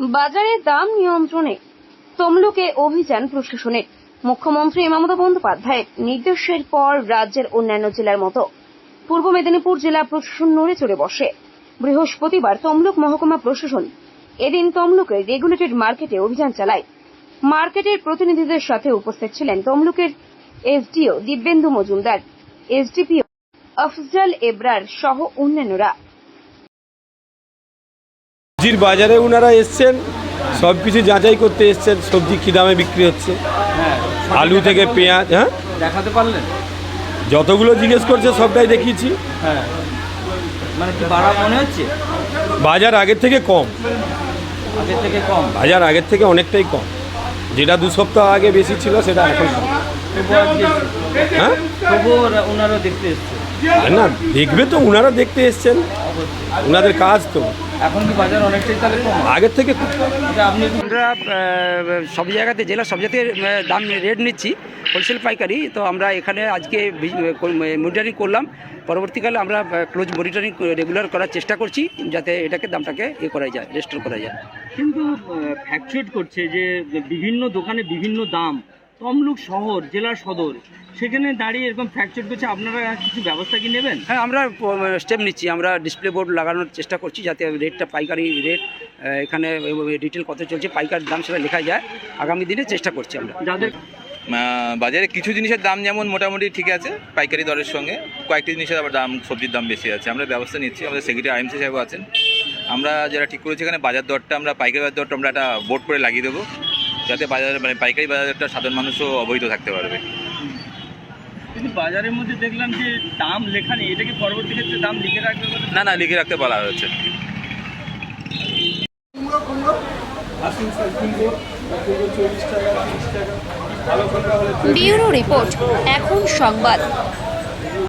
বাজারে দাম নিয়ন্ত্রণে, তমলুকে অভিযান প্রশাসনের মুখ্যমন্ত্রী মমতা বন্দ্যোপাধ্যায়ের নির্দেশের পর রাজ্যের অন্যান্য জেলার মতো। পূর্ব মেদিনীপুর জেলা প্রশাসন নড়ে চড়ে বসে। বৃহস্পতিবার তমলুক মহকুমা প্রশাসন এদিন তমলুকের রেগুলেটেড মার্কেটে অভিযান চালায়। মার্কেটের প্রতিনিধিদের সাথে উপস্থিত ছিলেন তমলুকের এসডিও দিব্যেন্দু মজুমদার, এসডিপিও আফজাল এবরার সহ অন্যান্যরা। সবজির বাজারে ওনারা এসছেন সব কিছু যাচাই করতে এসছেন সবজি কী দামে বিক্রি হচ্ছে? হ্যাঁ আলু থেকে পেঁয়াজ হ্যাঁ? দেখাতে পারলেন? যতগুলো জিজ্ঞেস করছে সবটাই দেখিয়েছি। হ্যাঁ। মানে বাড়া মনে হচ্ছে? বাজার আগের থেকে কম। আগের থেকে কম? বাজার আগের থেকে অনেকটাই কম। যেটা দু সপ্তাহ আগে বেশি ছিল সেটা এখন কম। হ্যাঁ? ওনারা দেখতে এসছে। না দেখবে তো ওনারা দেখতে এসছেন। ওনাদের কাজ তো। এখন কি বাজার অনেকটাই তাহলে কম? আগের থেকে কম। আপনি আমরা সব জায়গাতে জেলা সব জায়গাতে দাম রেট নিচ্ছি হোলসেল পাইকারি। তো আমরা এখানে আজকে মনিটরিং করলাম। পরবর্তীকালে আমরা ক্লোজ মনিটরিং রেগুলার করার চেষ্টা করছি যাতে এটাকে দামটাকে ইয়ে করা যায় রেস্টোর করা যায়। কিন্তু ফ্যাকচুয়েট করছে যে বিভিন্ন দোকানে বিভিন্ন দাম। তমলুক শহর জেলা সদর সেখানে দাঁড়িয়ে এরকম ফ্যাকচুয়েট করছে আপনারা কিছু ব্যবস্থা কি নেবেন? হ্যাঁ আমরা স্টেপ নিচ্ছি। আমরা ডিসপ্লে বোর্ড লাগানোর চেষ্টা করছি যাতে রেটটা পাইকারি রেট এখানে ডিটেল কত চলছে পাইকারি দাম সেটা লেখা যায়। আগামী দিনে চেষ্টা করছি আমরা। যাদের বাজারে কিছু জিনিসের দাম যেমন মোটামুটি ঠিক আছে পাইকারি দরের সঙ্গে। কয়েকটি জিনিসের আবার দাম সবজির দাম বেশি আছে। আমরা ব্যবস্থা নিচ্ছি। আমাদের সেক্রেটারি আইএমসি সাহেব আছেন। আমরা যারা ঠিক করেছি এখানে বাজার দরটা আমরা পাইকারি বাজার দরটা আমরা একটা বোর্ড করে লাগিয়ে দেবো। যাতে বাজার মানে পাইকারি বাজারটা সাধারণ মানুষও অবহিত থাকতে পারবে। কিন্তু বাজারের মধ্যে দেখলাম যে দাম লেখা নেই এটা কি পরবর্তী ক্ষেত্রে দাম লিখে রাখবে না না লিখে রাখতে বলা হয়েছে। ব্যুরো রিপোর্ট এখন সংবাদ।